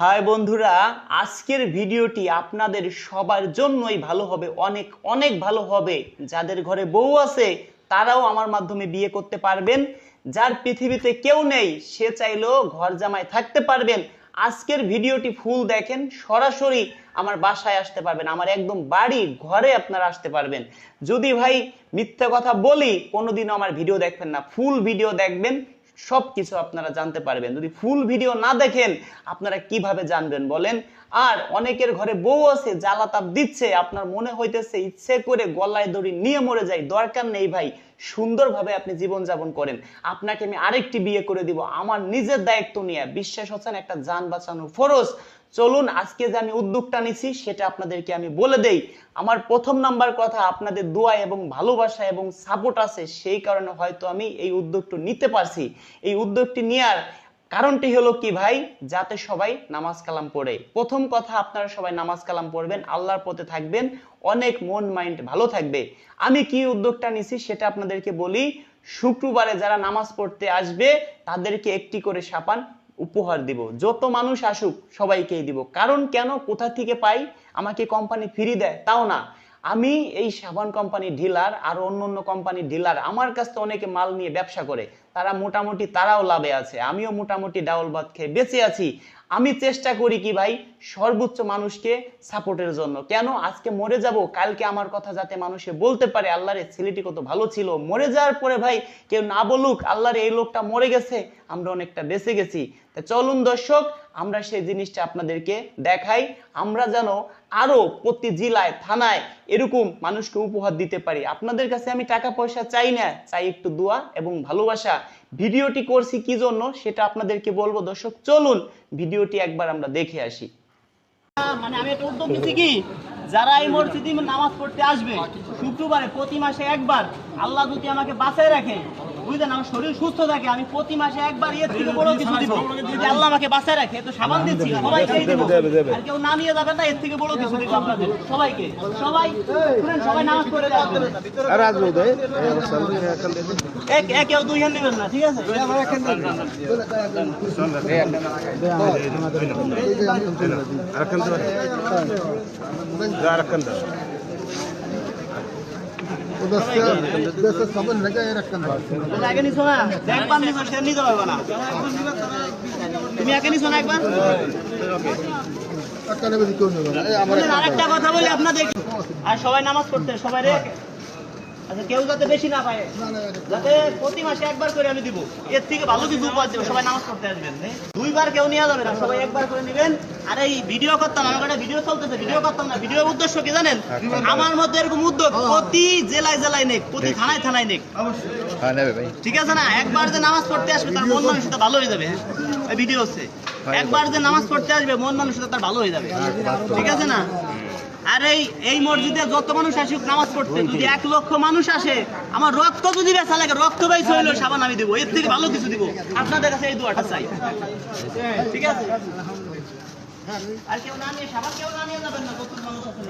High বন্ধুরা, আজকের ভিডিওটি আপনাদের সবার জন্যই ভালো হবে, অনেক অনেক ভালো হবে। যাদের ঘরে বউ আছে, তারাও আমার মাধ্যমে বিয়ে করতে পারবেন। যার পৃথিবীতে কেউ নেই, সে চাইলেও ঘর জামায় থাকতে পারবেন। আজকের ভিডিওটি ফুল দেখেন, সরাসরি আমার বাসায় আসতে পারবেন। আমার একদম বাড়ি ঘরে আপনারা আসতে পারবেন। যদি ভাই মিথ্যা কথা বলি, কোনোদিনও আমার ভিডিও দেখবেন না। ফুল ভিডিও দেখবেন। সব কিছু আপনারা জানতে পারবেন। যদি ফুল ভিডিও না দেখেন, আপনারা কীভাবে জানবেন বলেন? আর অনেকের ঘরে বউ আছে, জ্বালাতাপ দিচ্ছে, আপনার মনে হইতেছে ইচ্ছে করে গলায় দড়ি নিয়ে মরে যাই দরকার নেই ভাই, সুন্দরভাবে আপনি জীবন যাপন করেন। আপনাকে আমি আরেকটি বিয়ে করে দিব, আমার নিজের দায়িত্ব নিয়ে। বিশ্বাস হচ্ছেন একটা যান বাঁচানো ফরজ। চলুন আজকে যে আমি উদ্যোগটা নিছি, সেটা আপনাদেরকে আমি বলে দেই। আমার প্রথম নাম্বার কথা, আপনাদের দোয়া এবং ভালোবাসা এবং সাপোর্ট আছে, সেই কারণে হয়তো আমি এই উদ্যোগটা নিতে পারছি। এই উদ্যোগটি নেওয়ার কারণটি হলো কি ভাই? যাতে সবাই নামাজ কালাম পড়ে। প্রথম কথা, আপনারা সবাই নামাজ কালাম পড়বেন, আল্লাহর পথে থাকবেন, অনেক মন, মাইন্ড ভালো থাকবে। আমি কি উদ্যোগটা নিছি, সেটা আপনাদেরকে বলি, শুক্রবারে যারা নামাজ পড়তে আসবে, তাদেরকে একটি করে সাপান উপহার দিব। যত মানুষ আসুক, সবাইকেই দিব। কারণ কেন? কোথা থেকে পাই? আমাকে কোম্পানি ফ্রি দেয়। তাও না। আমি এই সাবান কোম্পানি ডিলার আর অন্য অন্য কোম্পানি ডিলার আমার কাছ থেকে অনেকে মাল নিয়ে ব্যবসা করে। তারা মোটামুটি তারাও লাভে আছে। আমিও মোটামুটি ডাউল ভাত খেয়ে বেঁচে আছি। আমি চেষ্টা করি কি ভাই, সর্বোচ্চ মানুষকে সাপোর্টের জন্য। কেন? আজকে মরে যাব, কালকে আমার কথা যাতে মানুষে বলতে পারে, আল্লাহর ছেলেটি কত ভালো ছিল। মরে যাওয়ার পরে ভাই, কেউ না বলুক, আল্লাহর এই লোকটা মরে গেছে, আমরা অনেকটা বেঁচে গেছি। তা চলুন দর্শক, আমরা সেই জিনিসটা আপনাদেরকে দেখাই। আমরা যেন আরও প্রতি জেলায়, থানায় এরকম মানুষকে উপহার দিতে পারি। আপনাদের কাছে আমি টাকা পয়সা চাই না, চাই একটু দোয়া এবং ভালোবাসা। ভিডিওটি করছি কি জন্য সেটা আপনাদেরকে বলব। দর্শক, চলুন ভিডিওটি একবার আমরা দেখে আসি। মানে আমি একটা উদ্যোগ নিচ্ছি কি, যারা এই মসজিদে নামাজ পড়তে আসবে, শুক্রবারে প্রতি মাসে একবার, আল্লাহ যদি আমাকে বাঁচায় রাখে বুঝলেন? আমার শরীর সুস্থ থাকে আমি প্রতি মাসে একবার এর থেকে বড় কিছু দিব। যদি আল্লাহ আমাকে বাঁচায় রাখে তো সাবান দিচ্ছি সবাইকে দিব আর কেউ না নিয়ে যাবেন না এর থেকে বড় কিছু দিব আপনাদের সবাইকে সবাই শুনেন সবাই নামাজ পড়ে যাবেন এক এক কেউ দুই হ্যান্ড নেবেন না ঠিক আছে? তুমি আগে নিছো না একবার নিছো সে নিতে পারবে না তুমি আগে নিছো না একবার? আরেকটা কথা বলি আপনাদের আর সবাই নামাজ পড়তে সবাই রে আচ্ছা কেউ যাতে বেশি না পায় যাতে প্রতি মাসে একবার করে আমি দিব। এর থেকে ভালো কিছু উপহার দেবো সবাই নামাজ পড়তে আসবেন। হ্যাঁ? দুইবার কেউ যাবে না সবাই একবার করে নেবেন। আর এই ভিডিও করতাম আমার একটা ভিডিও চলতেছে ভিডিও করতাম না ভিডিওর উদ্দেশ্য কি জানেন? আমার মধ্যে এরকম উদ্যোগ প্রতি জেলায় জেলায় নেক প্রতি থানায় থানায় নেক। ঠিক আছে না? একবার যে নামাজ পড়তে আসবে তার মন মানসিকতা ভালো হয়ে যাবে হ্যাঁ? এই ভিডিও হচ্ছে। একবার যে নামাজ পড়তে আসবে মন মানসিকতা তার ভালো হয়ে যাবে। ঠিক আছে না? আর এই এই মসজিদে যত মানুষ আসুক নামাজ পড়তে যদি এক লক্ষ মানুষ আসে আমার রক্ত যদি বেচা লাগে রক্ত বাইস হইল সাবান আমি দিব। এর থেকে ভালো কিছু দিব। আপনাদের কাছে এই দোয়াটা চাই। ঠিক আছে? আর কেউ না নিয়ে সাবান কেউ না নিয়ে যাবেন না যত মানুষ আছে?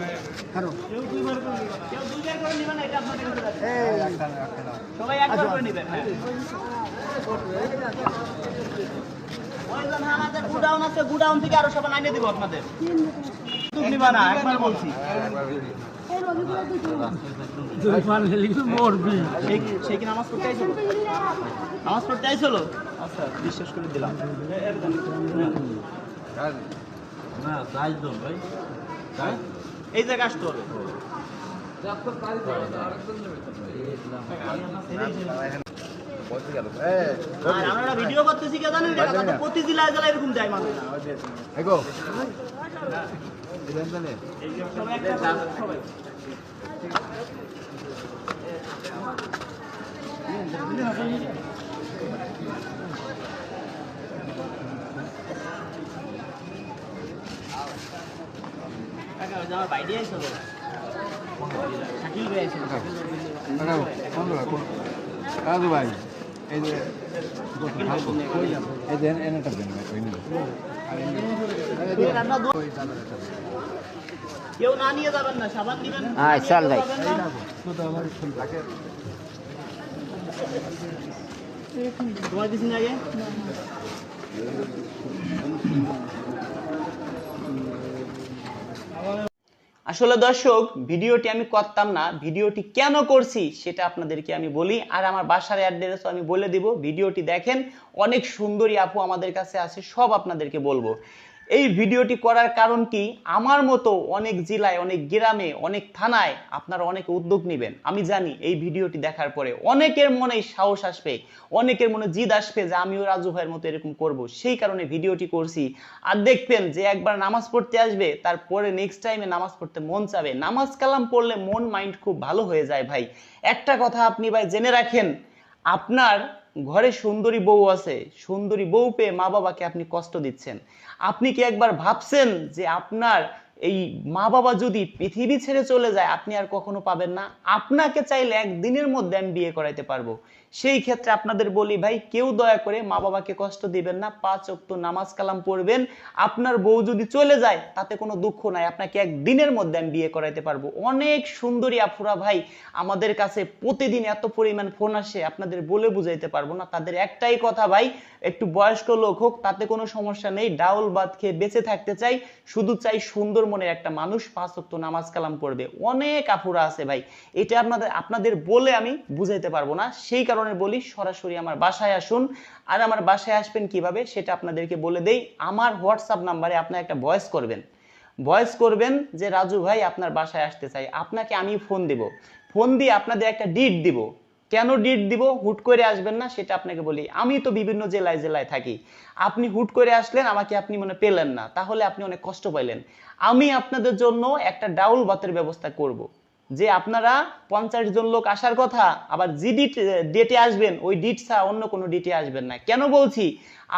কেউ দুইবার করে কেউ দুইবার করে নিবেন এটা আপনাদের কাছে সবাই একবার করে নিবেন হ্যাঁ। ওইজন আমাদের গুডাউন আছে গুডাউন থেকে আরও সাবান আনিয়ে দিব আপনাদের। নিবা না একবার বলছি। সেই কি- নামাজ পড়তে আইছিল নামাজ পড়তে আইছিল আচ্ছা বিশ্বাস করে দিলাম? এই জায়গায় আসতে হবে। আমরা ভিডিও করতেছি কে জানেন প্রতি জেলায় জেলায় এরকম যায় মানুষ। আমার বাইরে আইছিল শাকিল ভাই আইছিল কাজু ভাই এই যে এই যে এনেটা দেন ভাই কই দু- কেউ না নিয়ে যাবেন না সাবান দিবেন চল ভাই আসলে দর্শক ভিডিওটি আমি করতাম না ভিডিওটি কেন করছি সেটা আপনাদেরকে আমি বলি আর আমার বাসার অ্যাড্রেস আমি বলে দিব। ভিডিওটি দেখেন অনেক সুন্দরী আপু আমাদের কাছে আছে সব আপনাদেরকে বলব। এই ভিডিওটি করার কারণ কি? আমার মতো অনেক জেলায়, অনেক গ্রামে, অনেক থানায় আপনারা অনেক উদ্যোগ নেবেন। আমি জানি এই ভিডিওটি দেখার পরে অনেকের মনে সাহস আসবে, অনেকের মনে জিদ আসবে যে আমিও রাজু ভাইয়ের মতো এরকম করব। সেই কারণে ভিডিওটি করছি। আর দেখবেন যে একবার নামাজ পড়তে আসবে, তারপরে নেক্সট টাইমে নামাজ পড়তে মন চাবে। নামাজ কালাম পড়লে মন মাইন্ড খুব ভালো হয়ে যায় ভাই। একটা কথা আপনি ভাই জেনে রাখেন, আপনার ঘরে সুন্দরী বউ আছে, সুন্দরী বউ পেয়ে মা বাবাকে আপনি কষ্ট দিচ্ছেন। আপনি কি একবার ভাবছেন যে আপনার এই মা বাবা যদি পৃথিবী ছেড়ে চলে যায়, আপনি আর কখনো পাবেন না। আপনাকে চাইলে একদিনের মধ্যে আমি বিয়ে করাইতে পারব। সেই ক্ষেত্রে আপনাদের বলি, ভাই, কেউ দয়া করে মা বাবাকে কষ্ট দিবেন না। পাঁচ অক্ত নামাজ কালাম পড়বেন। আপনার বউ যদি চলে যায়, তাতে কোনো দুঃখ নাই। আপনাকে একদিনের মধ্যে আমি বিয়ে করাইতে পারব। অনেক সুন্দরী আফুরা ভাই, আমাদের কাছে প্রতিদিন এত পরিমাণ ফোন আসে, আপনাদের বলে বুঝাইতে পারব না। তাদের একটাই কথা, ভাই, একটু বয়স্ক লোক হোক, তাতে কোনো সমস্যা নেই। ডাউল বাদ খেয়ে বেঁচে থাকতে চাই। শুধু চাই সুন্দর মনের একটা মানুষ পাঁচ অক্ত নামাজ কালাম পড়বে অনেক আফুরা আছে ভাই। এটা আপনাদের আপনাদের বলে আমি বুঝাইতে পারব না। সেই কারণে বলি, সরাসরি আমার বাসায় আসুন। আর আমার বাসায় আসবেন কীভাবে, সেটা আপনাদেরকে বলে দেই। আমার হোয়াটসঅ্যাপ নাম্বারে আপনার একটা ভয়েস করবেন। ভয়েস করবেন যে, রাজু ভাই, আপনার বাসায় আসতে চাই। আপনাকে আমি ফোন দিব। ফোন দিয়ে আপনাদের একটা ডিট দিব। কেন ডিট দিব? হুট করে আসবেন না, সেটা আপনাকে বলি। আমি তো বিভিন্ন জেলায় জেলায় থাকি। আপনি হুট করে আসলেন, আমাকে আপনি মনে পেলেন না। তাহলে আপনি অনেক কষ্ট পাইলেন। আমি আপনাদের জন্য একটা ডাউল ভাতের ব্যবস্থা করব। যে আপনারা পঞ্চাশ জন লোক আসার কথা, আবার যে ডিট ডেটে আসবেন, ওই ডিট ছাড়া অন্য কোনো ডিটে আসবেন না। কেন বলছি?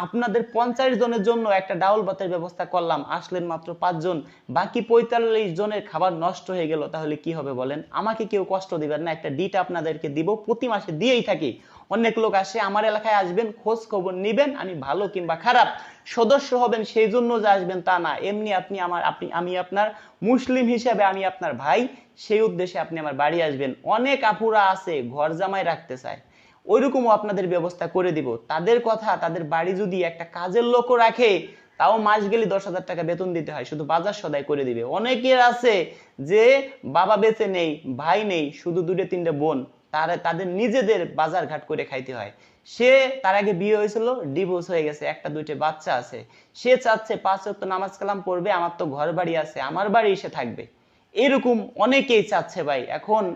আপনাদের পঞ্চাশ জনের জন্য একটা ডাউল ভাতের ব্যবস্থা করলাম, আসলেন মাত্র পাঁচজন বাকি পঁয়তাল্লিশ জনের খাবার নষ্ট হয়ে গেল, তাহলে কি হবে বলেন? আমাকে কেউ কষ্ট দিবেন না, একটা ডিট আপনাদেরকে দিব, প্রতি মাসে দিয়েই থাকি। অনেক লোক আসে, আমার এলাকায় আসবেন, খোঁজ খবর নিবেন, আমি ভালো কিংবা খারাপ, সদস্য হবেন সেই জন্য যে আসবেন তা না। এমনি আপনি আমার, আপনি, আমি আপনার মুসলিম হিসেবে আমি আপনার ভাই, সেই উদ্দেশ্যে আপনি আমার বাড়ি আসবেন। অনেক আপুরা আছে, ঘর জামাই রাখতে চায়। ওইরকমও আপনাদের ব্যবস্থা করে দিব। তাদের কথা, তাদের বাড়ি যদি একটা কাজের লোকও রাখে, তাও মাস গেলে দশ হাজার টাকা বেতন দিতে হয়, শুধু বাজার সদাই করে দিবে। অনেকের আছে যে বাবা বেঁচে নেই, ভাই নেই, শুধু দুটো তিনটে বোন। তারা, তাদের নিজেদের বাজার ঘাট করে খাইতে হয়। সে, তার আগে বিয়ে হয়েছিল ডিভোর্স হয়ে গেছে, একটা দুইটা বাচ্চা আছে। সে চাচ্ছে, পাঁচ ওয়াক্ত নামাজ কালাম পড়বে, আমার তো ঘর বাড়ি আছে, আমার বাড়ি এসে থাকবে। এরকম অনেকেই চাচ্ছে ভাই। এখন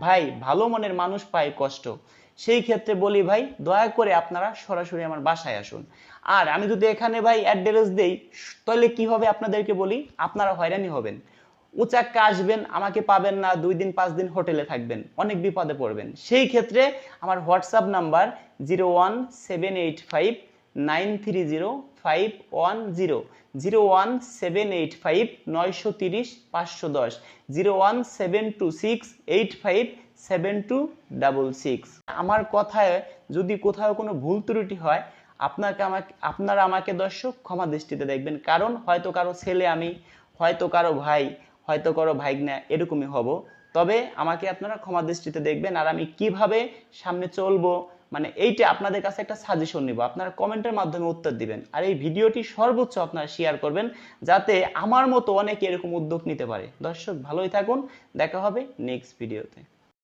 ভাই, ভালো মনের মানুষ পায় কষ্ট। সেই ক্ষেত্রে বলি ভাই, দয়া করে আপনারা সরাসরি আমার বাসায় আসুন। আর আমি যদি এখানে ভাই অ্যাড্রেস দেই, তাহলে কি হবে আপনাদেরকে বলি? আপনারা হয়রানি হবেন। উচাক্কা আসবেন, আমাকে পাবেন না, দুই দিন, পাঁচ দিন হোটেলে থাকবেন, অনেক বিপদে পড়বেন। সেই ক্ষেত্রে আমার WhatsApp number zero one seven eight five nine three zero five one zero zero one seven eight five নয়শো তিরিশ পাঁচশো দশ, zero one seven two six eight five seven two double six. আমার কথায় যদি কোথাও কোনো ভুল ত্রুটি হয়, আপনাকে আমাকে, আপনারা আমাকে দর্শক ক্ষমা দৃষ্টিতে দেখবেন, কারণ হয়তো কারও ছেলে আমি, হয়তো কারও ভাই হয়তো করো ভাইগনা এরকমই হব। তবে আমাকে আপনারা ক্ষমা দৃষ্টিতে দেখবেন আর আমি কীভাবে সামনে চলবো মানে এইটা আপনাদের কাছে একটা সাজেশন নিব। আপনারা কমেন্টের মাধ্যমে উত্তর দিবেন আর এই ভিডিওটি সর্বোচ্চ আপনারা শেয়ার করবেন যাতে আমার মতো অনেকে এরকম উদ্যোগ নিতে পারে। দর্শক ভালোই থাকুন, দেখা হবে নেক্সট ভিডিওতে